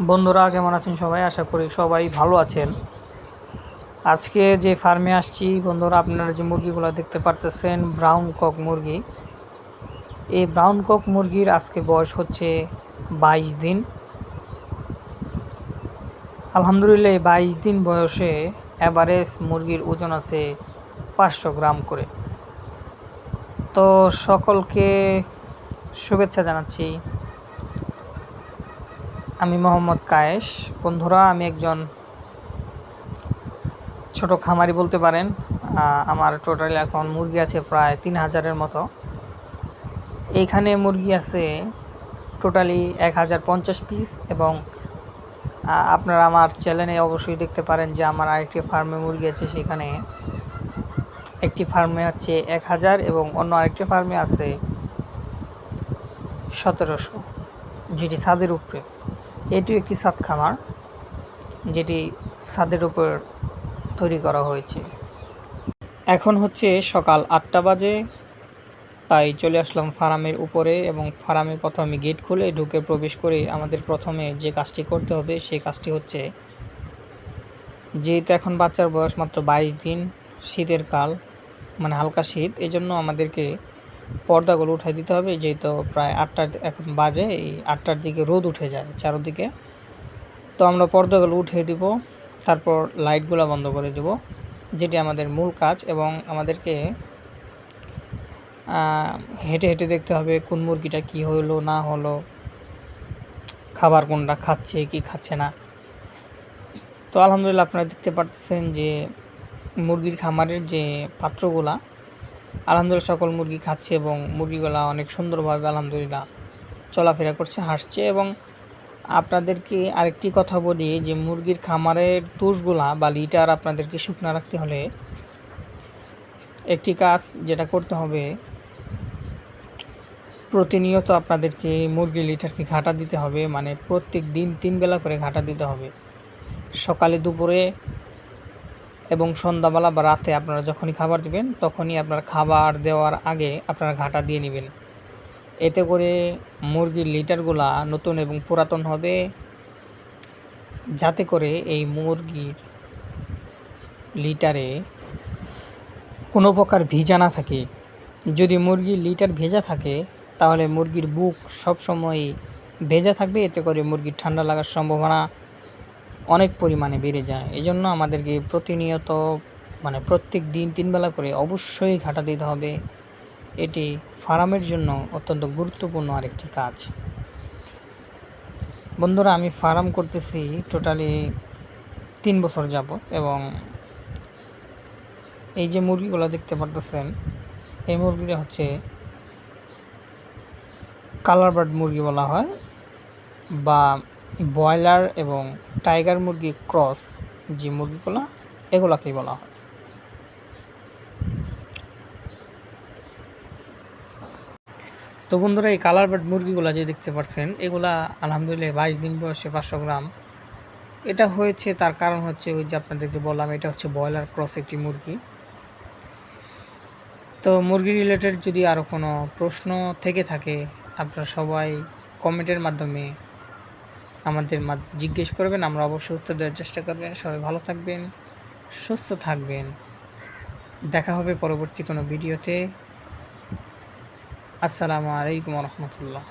বন্ধুরা, কেমন আছেন সবাই? আশা করি সবাই ভালো আছেন। আজকে যে ফার্মে আসছি, বন্ধুরা, আপনারা যে মুরগিগুলো দেখতে পারতেছেন ব্রাউন কক মুরগি। এই ব্রাউন কক মুরগির আজকে বয়স হচ্ছে বাইশ দিন। আলহামদুলিল্লাহ, এই বাইশ দিন বয়সে অ্যাভারেজ মুরগির ওজন আছে পাঁচশো গ্রাম করে। তো সকলকে শুভেচ্ছা জানাচ্ছি। আমি মোহাম্মদ কায়েশ। বন্ধুরা, আমি একজন ছোট খামারি বলতে পারেন। আমার টোটাল এখন মুরগি আছে প্রায় তিন হাজারের মতো। এইখানে মুরগি আছে টোটালি এক হাজার পঞ্চাশ পিস এবং আপনারা আমার চ্যানেলে অবশ্যই দেখতে পারেন যে আমার আরেকটি ফার্মে মুরগি আছে সেখানে। একটি ফার্মে হচ্ছে এক হাজার এবং অন্য আরেকটি ফার্মে আছে সতেরোশো, যেটি ছাদের উপরে। এটি একটি সাত খামার যেটি ছাদের উপর তৈরি করা হয়েছে। এখন হচ্ছে সকাল আটটা বাজে, তাই চলে আসলাম ফার্মের উপরে এবং ফার্মে প্রথমে গেট খুলে ঢুকে প্রবেশ করে আমাদের প্রথমে যে কাজটি করতে হবে, সেই কাজটি হচ্ছে, যেহেতু এখন বাচ্চার বয়স মাত্র বাইশ দিন, শীতের কাল মানে হালকা শীত এই জন্য আমাদেরকে পর্দাগুলো উঠাই দিতে হবে, যেহেতু প্রায় আটটার এখন বাজে, এই আটটার দিকে রোদ উঠে যায় চারোদিকে। তো আমরা পর্দাগুলো উঠিয়ে দিব, তারপর লাইটগুলো বন্ধ করে দেব, যেটি আমাদের মূল কাজ এবং আমাদেরকে হেঁটে হেঁটে দেখতে হবে কোন মুরগিটা কি হলো, না হলো, খাবার কোনটা খাচ্ছে, কি খাচ্ছে না। তো আলহামদুলিল্লাহ আপনারা দেখতে পাচ্ছেন যে মুরগির খামারের যে পাত্রগুলা আলহামদুলিল্লাহ সকল মুরগি খাচ্ছে এবং মুরগিগুলা অনেক সুন্দরভাবে আলহামদুলিল্লাহ চলাফেরা করছে, হাসছে এবং আপনাদেরকে আরেকটি কথা বলি যে মুরগির খামারের তুষগুলা বা লিটার আপনাদেরকে শুকনো রাখতে হলে একটি কাজ যেটা করতে হবে, প্রতিনিয়ত আপনাদেরকে মুরগির লিটারকে ঘাটা দিতে হবে মানে প্রত্যেক দিন তিন বেলা করে ঘাটা দিতে হবে। সকালে দুপুরে এবং সন্ধ্যাবেলা বা রাতে আপনারা যখনই খাবার দেবেন, তখনই আপনার খাবার দেওয়ার আগে আপনারা ঘাটা দিয়ে নেবেন। এতে করে মুরগির লিটারগুলা নতুন এবং পুরাতন হবে। যাতে করে এই মুরগির লিটারে কোনো প্রকার ভিজা না থাকে। যদি মুরগির লিটার ভেজা থাকে, তাহলে মুরগির বুক সবসময় ভেজা থাকবে। এতে করে মুরগির ঠান্ডা লাগার সম্ভাবনা অনেক পরিমাণে বেড়ে যায়। এই জন্য আমাদেরকে প্রতিনিয়ত মানে প্রত্যেক দিন তিনবেলা করে অবশ্যই ঘাটা দিতে হবে। এটি ফার্মের জন্য অত্যন্ত গুরুত্বপূর্ণ আরেকটি কাজ। বন্ধুরা, আমি ফার্ম করতেছি টোটালি তিন বছর যাব এবং এই যে মুরগিগুলো দেখতে পারতেছেন, এই মুরগিটা হচ্ছে কালার বার্ড মুরগি বলা হয় বা ব্রয়লার এবং টাইগার মুরগি ক্রস, যে মুরগিগুলো এগুলাকেই বলা হয়। তো বন্ধুরা, এই কালার বার্ড মুরগিগুলো যে দেখতে পাচ্ছেন, এগুলা আলহামদুলিল্লাহ বাইশ দিন বয়সে পাঁচশো গ্রাম। এটা হয়েছে, তার কারণ হচ্ছে ওই যে আপনাদেরকে বললাম, এটা হচ্ছে ব্রয়লার ক্রস একটি মুরগি। তো মুরগি রিলেটেড যদি আরও কোনো প্রশ্ন থেকে থাকে, আপনারা সবাই কমেন্টের মাধ্যমে আমাদের জিজ্ঞেস করবেন, আমরা অবশ্যই উত্তর দেওয়ার চেষ্টা করবেন। সবাই ভালো থাকবেন, সুস্থ থাকবেন। দেখা হবে পরবর্তী কোনো ভিডিওতে। আসসালামু আলাইকুম রহমতুল্লাহ।